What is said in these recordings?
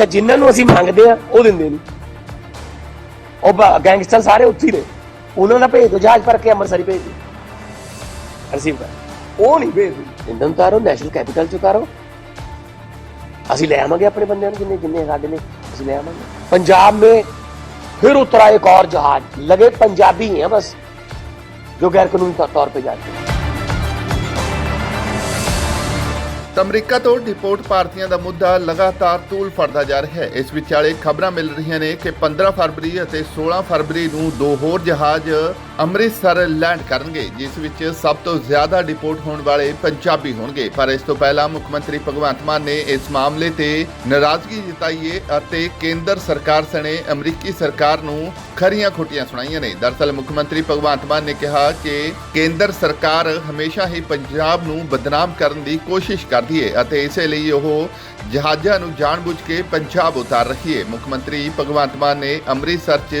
ਅੱਛਾ ਜਿਨ੍ਹਾਂ ਨੂੰ ਅਸੀਂ ਮੰਗਦੇ ਆ ਉਹ ਦਿੰਦੇ ਨਹੀਂ ਉਹ ਬ- ਗੈਂਗਸਟਰ ਸਾਰੇ ਉੱਥੇ ਹੀ ਨੇ ਉਹਨਾਂ ਦਾ ਭੇਜ ਦੋ ਜਹਾਜ਼ ਭਰ ਕੇ ਅੰਮ੍ਰਿਤਸਰ ਹੀ ਭੇਜ ਦਿਓ ਰਿਸੀਵ ਕਰ ਉਹ ਨਹੀਂ ਭੇਜਦੇ ਇੰਦਨ ਉਤਾਰੋ ਨੈਸ਼ਨਲ ਕੈਪੀਟਲ ਚ ਉਤਾਰੋ ਅਸੀਂ ਲੈ ਆਵਾਂਗੇ ਆਪਣੇ ਬੰਦਿਆਂ ਨੂੰ ਜਿੰਨੇ ਜਿੰਨੇ ਸਾਡੇ ਨੇ ਅਸੀਂ ਲੈ ਆਵਾਂਗੇ पंजाब में फिर उतरा एक और जहाज लगे पंजाबी हैं बस जो गैर कानूनी तौ- तौर पे जाते हैं ਤਾਂ ਅਮਰੀਕਾ ਤੋਂ ਡਿਪੋਰਟ ਭਾਰਤੀਆਂ ਦਾ ਮੁੱਦਾ ਲਗਾਤਾਰ ਤੂਲ ਫੜਦਾ ਜਾ ਰਿਹਾ ਹੈ। ਇਸ ਵਿਚਾਲੇ ਖਬਰਾਂ ਮਿਲ ਰਹੀਆਂ ਨੇ ਕਿ 15 ਫਰਵਰੀ ਅਤੇ 16 ਫਰਵਰੀ ਨੂੰ ਦੋ ਹੋਰ ਜਹਾਜ਼ ਅੰਮ੍ਰਿਤਸਰ ਲੈਂਡ ਕਰਨਗੇ, ਜਿਸ ਵਿੱਚ ਸਭ ਤੋਂ ਜ਼ਿਆਦਾ ਡਿਪੋਰਟ ਹੋਣ ਵਾਲੇ ਪੰਜਾਬੀ ਹੋਣਗੇ। ਪਰ ਇਸ ਤੋਂ ਪਹਿਲਾਂ ਮੁੱਖ ਮੰਤਰੀ ਭਗਵੰਤ ਮਾਨ ਨੇ ਇਸ ਮਾਮਲੇ ਤੇ ਨਾਰਾਜ਼ਗੀ ਜਤਾਈ ਹੈ ਅਤੇ ਕੇਂਦਰ ਸਰਕਾਰ ਸਣੇ ਅਮਰੀਕੀ ਸਰਕਾਰ ਨੂੰ ਖਰੀਆਂ ਖੋਟੀਆਂ ਸੁਣਾਈਆਂ ਨੇ। ਦਰਅਸਲ ਮੁੱਖ ਮੰਤਰੀ ਭਗਵੰਤ ਮਾਨ ਨੇ ਕਿਹਾ ਕਿ ਕੇਂਦਰ ਸਰਕਾਰ ਹਮੇਸ਼ਾ ਹੀ ਪੰਜਾਬ ਨੂੰ ਬਦਨਾਮ ਕਰਨ ਦੀ ਕੋਸ਼ਿਸ਼ ਕਰ ਕਰਦੀ ਹੈ ਅਤੇ ਇਸੇ ਲਈ ਉਹ ਜਹਾਜ਼ਾਂ ਨੂੰ ਜਾਣਬੁੱਝ ਕੇ ਪੰਜਾਬ ਉਤਾਰ ਰਹੀ ਹੈ ਮੁੱਖ ਮੰਤਰੀ ਭਗਵੰਤ ਮਾਨ ਨੇ ਅੰਮ੍ਰਿਤਸਰ 'ਚ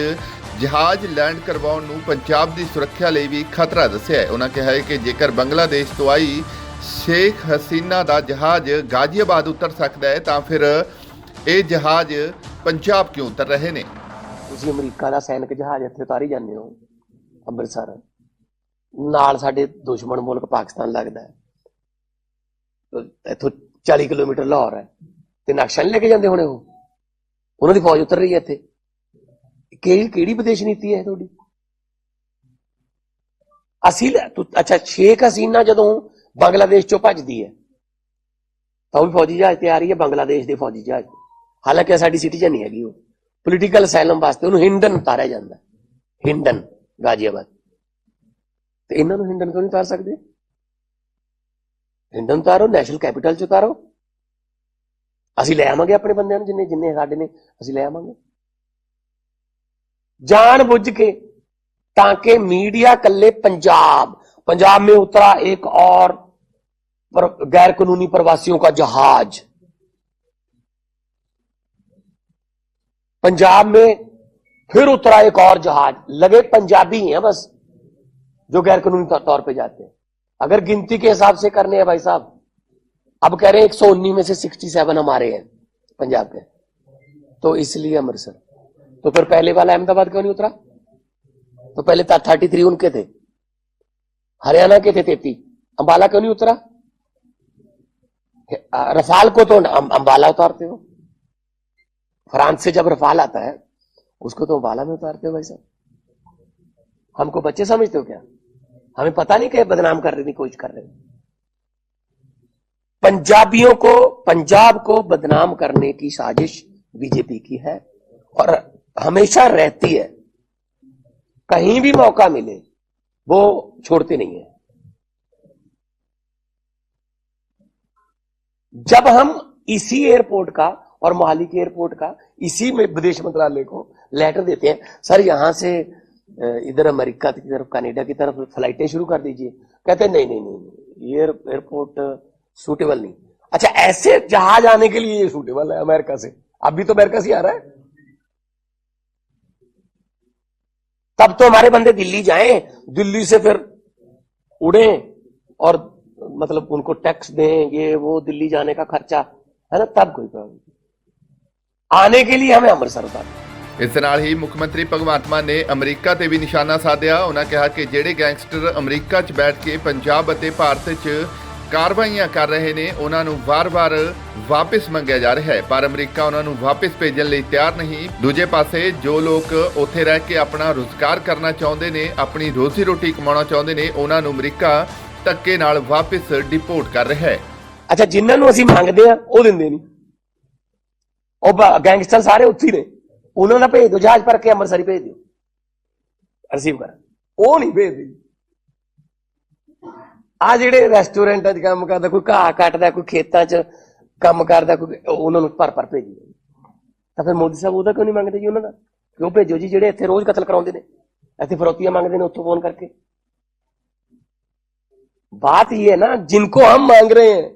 ਜਹਾਜ਼ ਲੈਂਡ ਕਰਵਾਉਣ ਨੂੰ ਪੰਜਾਬ ਦੀ ਸੁਰੱਖਿਆ ਲਈ ਵੀ ਖਤਰਾ ਦੱਸਿਆ ਹੈ। ਉਹਨਾਂ ਕਿਹਾ ਹੈ ਕਿ ਜੇਕਰ ਬੰਗਲਾਦੇਸ਼ ਤੋਂ ਆਈ ਸ਼ੇਖ ਹਸੀਨਾ ਦਾ ਜਹਾਜ਼ ਗਾਜ਼ੀਆਬਾਦ ਉਤਰ ਸਕਦਾ ਹੈ, ਤਾਂ ਫਿਰ ਇਹ ਜਹਾਜ਼ ਪੰਜਾਬ ਕਿਉਂ ਉਤਰ ਰਹੇ ਨੇ? ਤੁਸੀਂ ਅਮਰੀਕਾ ਦਾ ਸੈਨਿਕ ਜਹਾਜ਼ ਇੱਥੇ ਉਤਾਰੀ ਜਾਂਦੇ ਹੋ ਅੰਮ੍ਰਿਤਸਰ। ਨਾਲ ਸਾਡੇ ਦੁਸ਼ਮਣ ਮੁਲਕ ਪਾਕਿਸਤਾਨ ਲੱਗਦਾ ਹੈ। ਇੱਥੋਂ 40 ਕਿਲੋਮੀਟਰ ਲਾਹੌਰ ਹੈ। ਤੇ ਨਕਸ਼ਾ ਨਹੀਂ ਲੈ ਕੇ ਜਾਂਦੇ ਹੋਣੇ ਉਹ? ਉਹਨਾਂ ਦੀ ਫੌਜ ਉਤਰ ਰਹੀ ਹੈ ਇੱਥੇ। ਕਿਹੜੀ ਕਿਹੜੀ ਵਿਦੇਸ਼ ਨੀਤੀ ਹੈ ਤੁਹਾਡੀ? ਅਸੀਂ ਲੈ- ਤੂੰ- ਅੱਛਾ, ਸ਼ੇਖ ਹਸੀਨਾ ਜਦੋਂ ਬੰਗਲਾਦੇਸ਼ ਚੋਂ ਭੱਜਦੀ ਹੈ, ਤਾਂ ਉਹ ਵੀ ਫੌਜੀ ਜਹਾਜ਼ ਤੇ ਆ ਰਹੀ ਹੈ, ਬੰਗਲਾਦੇਸ਼ ਦੇ ਫੌਜੀ ਜਹਾਜ਼ ਹਾਲਾਂਕਿ ਇਹ ਸਾਡੀ ਸਿਟੀਜ਼ਨ ਨਹੀਂ ਹੈਗੀ ਉਹ। ਪੋਲੀਟੀਕਲ ਅਸਾਈਲਮ ਵਾਸਤੇ ਉਹਨੂੰ ਹਿੰਡਨ ਉਤਾਰਿਆ ਜਾਂਦਾ ਹਿੰਡਨ, ਗਾਜ਼ੀਆਬਾਦ। ਤੇ ਇਹਨਾਂ ਨੂੰ ਹਿੰਡਨ ਕਿਉਂ ਨਹੀਂ ਉਤਾਰ ਸਕਦੇ? ਹਿੰਡਨ ਉਤਾਰੋ ਨੈਸ਼ਨਲ ਕੈਪੀਟਲ ਚ ਉਤਾਰੋ ਅਸੀਂ ਲੈ ਆਵਾਂਗੇ ਆਪਣੇ ਬੰਦਿਆਂ ਨੂੰ ਜਿੰਨੇ ਜਿੰਨੇ ਸਾਡੇ ਨੇ ਅਸੀਂ ਲੈ ਆਵਾਂਗੇ ਜਾਣ ਬੁੱਝ ਕੇ ताकि मीडिया कल्ले पंजाब पंजाब में उतरा एक और पर, गैर कानूनी प्रवासियों का जहाज पंजाब में फिर उतरा एक और जहाज लगे पंजाबी हैं बस जो गैर कानूनी तौ- तौर पे जाते हैं अगर गिनती के हिसाब से करने हैं भाई साहब, अब कह रहे हैं एक सौ उन्नीस में से सिक्सटी सेवन हमारे हैं पंजाब के। तो इसलिए अमृतसर। तो फिर पहले वाला अहमदाबाद क्यों नहीं उतरा? तो पहले थर्टी थ्री उनके थे। हरियाणा के थे तेती। अंबाला क्यों नहीं उतरा? रफाल को तो अं- अंबाला उतारते हो। फ्रांस से जब रफाल आता है, उसको तो अंबाला में उतारते हो भाई साहब। हमको बच्चे समझते हो क्या? हमें पता नहीं कि बदनाम करने की कोशिश कर रहे पंजाबियों को, पंजाब को बदनाम करने की साजिश बीजेपी की है और हमेशा रहती है। कहीं भी मौका मिले, वो छोड़ते नहीं है। जब हम इसी एयरपोर्ट का और मोहाली के एयरपोर्ट का, इसी में विदेश मंत्रालय को लेटर देते हैं, सर, यहाँ से इधर अमेरिका की तरफ़ कनाडा की तरफ़ फ्लाइटें शुरू कर दीजिए। कहते नहीं नहीं नहीं नहीं, ये एयर- एयरपोर्ट सूटेबल नहीं। अच्छा ऐसे जहाज़ आने के लिए सूटेबल है अमेरिका से। अभी तो अमेरिका से आ रहा है। तब तो हमारे बंदे दिल्ली जाएँ दिल्ली से फिर उड़े और मतलब उनको टैक्स दें ये वो दिल्ली जाने का खर्चा है ना? तब कोई प्रॉब्लम आने के लिए हमें अमृतसर उतार ਇਸ ਨਾਲ ਹੀ ਮੁੱਖ ਮੰਤਰੀ ਭਗਵੰਤ ਮਾਨ ਨੇ ਅਮਰੀਕਾ ਤੇ ਵੀ ਨਿਸ਼ਾਨਾ ਸਾਧਿਆ। ਉਹਨਾਂ ਕਿਹਾ ਕਿ ਜਿਹੜੇ ਗੈਂਗਸਟਰ ਅਮਰੀਕਾ 'ਚ ਬੈਠ ਕੇ ਪੰਜਾਬ ਅਤੇ ਭਾਰਤ 'ਚ ਕਾਰਵਾਈਆਂ ਕਰ ਰਹੇ ਨੇ, ਉਹਨਾਂ ਨੂੰ ਵਾਰ-ਵਾਰ ਵਾਪਸ ਮੰਗਿਆ ਜਾ ਰਿਹਾ ਹੈ। ਪਰ ਅਮਰੀਕਾ ਉਹਨਾਂ ਨੂੰ ਵਾਪਸ ਭੇਜਣ ਲਈ ਤਿਆਰ ਨਹੀਂ। ਦੂਜੇ ਪਾਸੇ, ਜੋ ਲੋਕ ਉੱਥੇ ਰਹਿ ਕੇ ਆਪਣਾ ਰੁਜ਼ਗਾਰ ਕਰਨਾ ਚਾਹੁੰਦੇ ਨੇ, ਆਪਣੀ ਰੋਜ਼ੀ ਰੋਟੀ ਕਮਾਉਣਾ ਚਾਹੁੰਦੇ ਨੇ, ਉਹਨਾਂ ਨੂੰ ਅਮਰੀਕਾ ਧੱਕੇ ਨਾਲ ਵਾਪਸ ਡਿਪੋਰਟ ਕਰ ਰਿਹਾ ਹੈ। ਅੱਛਾ, ਜਿਨ੍ਹਾਂ ਨੂੰ ਅਸੀਂ ਮੰਗਦੇ ਆ, ਉਹ ਦਿੰਦੇ ਨਹੀਂ। ਉਹ ਗੈਂਗਸਟਰ ਸਾਰੇ ਉੱਥੇ ਨੇ। ਉਹਨਾਂ ਦਾ ਭੇਜ ਦਿਓ ਜਹਾਜ਼ ਭਰ ਕੇ ਅੰਮ੍ਰਿਤਸਰ ਹੀ ਭੇਜ ਦਿਓ ਰਿਸੀਵ ਕਰ ਉਹ ਨਹੀਂ ਭੇਜਦੇ ਆ ਜਿਹੜੇ ਰੈਸਟੋਰੈਂਟਾਂ 'ਚ ਕੰਮ ਕਰਦਾ ਕੋਈ ਘਾਹ ਕੱਟਦਾ ਕੋਈ ਖੇਤਾਂ 'ਚ ਕੰਮ ਕਰਦਾ ਕੋਈ ਉਹਨਾਂ ਨੂੰ ਭਰ ਭਰ ਭੇਜੀ ਤਾਂ ਫਿਰ ਮੋਦੀ ਸਾਹਿਬ ਉਹਦਾ ਕਿਉਂ ਨਹੀਂ ਮੰਗਦੇ ਜੀ ਉਹਨਾਂ ਦਾ ਕਿਉਂ ਭੇਜੋ ਜੀ ਜਿਹੜੇ ਇੱਥੇ ਰੋਜ਼ ਕਤਲ ਕਰਾਉਂਦੇ ਨੇ ਇੱਥੇ ਫਰੋਤੀਆਂ ਮੰਗਦੇ ਨੇ ਉੱਥੋਂ ਫੋਨ ਕਰਕੇ बात ये है ना जिनको हम मांग रहे हैं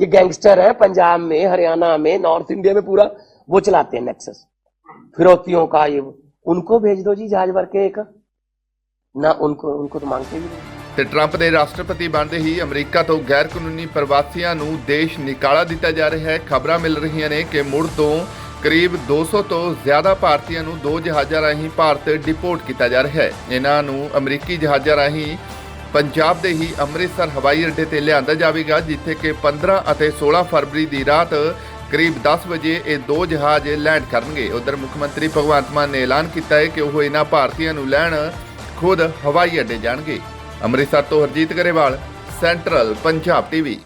कि गैंगस्टर है पंजाब में हरियाणा में नॉर्थ इंडिया में पूरा वो चलाते हैं नेक्सस फिरौतियों का ये वो। उनको भेज दो जी जहाज भर के एक ना उनको उनको तो मांगते भी नहीं ਤੇ ਟਰੰਪ ਦੇ ਰਾਸ਼ਟਰਪਤੀ ਬਣਦੇ ਹੀ ਅਮਰੀਕਾ ਤੋਂ ਗੈਰ ਕਾਨੂੰਨੀ ਪ੍ਰਵਾਸੀਆਂ ਨੂੰ ਦੇਸ਼ ਨਿਕਾਲਾ ਦਿੱਤਾ ਜਾ ਰਿਹਾ ਹੈ ਖਬਰਾਂ ਮਿਲ ਰਹੀਆਂ ਨੇ ਕਿ ਮੁੜ ਤੋਂ ਕਰੀਬ 200 ਤੋਂ ਜ਼ਿਆਦਾ ਭਾਰਤੀਆਂ ਨੂੰ ਦੋ ਜਹਾਜ਼ਾਂ ਰਾਹੀਂ ਭਾਰਤ ਡਿਪੋਰਟ ਕੀਤਾ ਜਾ ਰਿਹਾ ਹੈ ਇਹਨਾਂ ਨੂੰ ਅਮਰੀਕੀ ਜਹਾਜ਼ਾਂ ਰਾਹੀਂ ਪੰਜਾਬ ਦੇ ਹੀ ਅੰਮ੍ਰਿਤਸਰ ਹਵਾਈ ਅੱਡੇ ਤੇ ਲਿਆਂਦਾ ਜਾਵੇਗਾ ਜਿੱਥੇ ਕਿ 15 ਅਤੇ 16 ਫਰਵਰੀ ਦੀ ਰਾਤ ਕਰੀਬ 10 ਵਜੇ ਇਹ ਦੋ ਜਹਾਜ਼ ਲੈਂਡ ਕਰਨਗੇ। ਉਧਰ ਮੁੱਖ ਮੰਤਰੀ ਭਗਵੰਤ ਮਾਨ ਨੇ ਐਲਾਨ ਕੀਤਾ ਹੈ ਕਿ ਉਹ ਇਹਨਾਂ ਭਾਰਤੀਆਂ ਨੂੰ ਲੈਣ ਖੁਦ ਹਵਾਈ ਅੱਡੇ ਜਾਣਗੇ। ਅੰਮ੍ਰਿਤਸਰ ਤੋਂ ਹਰਜੀਤ ਗਰੇਵਾਲ, ਸੈਂਟਰਲ ਪੰਜਾਬ ਟੀਵੀ।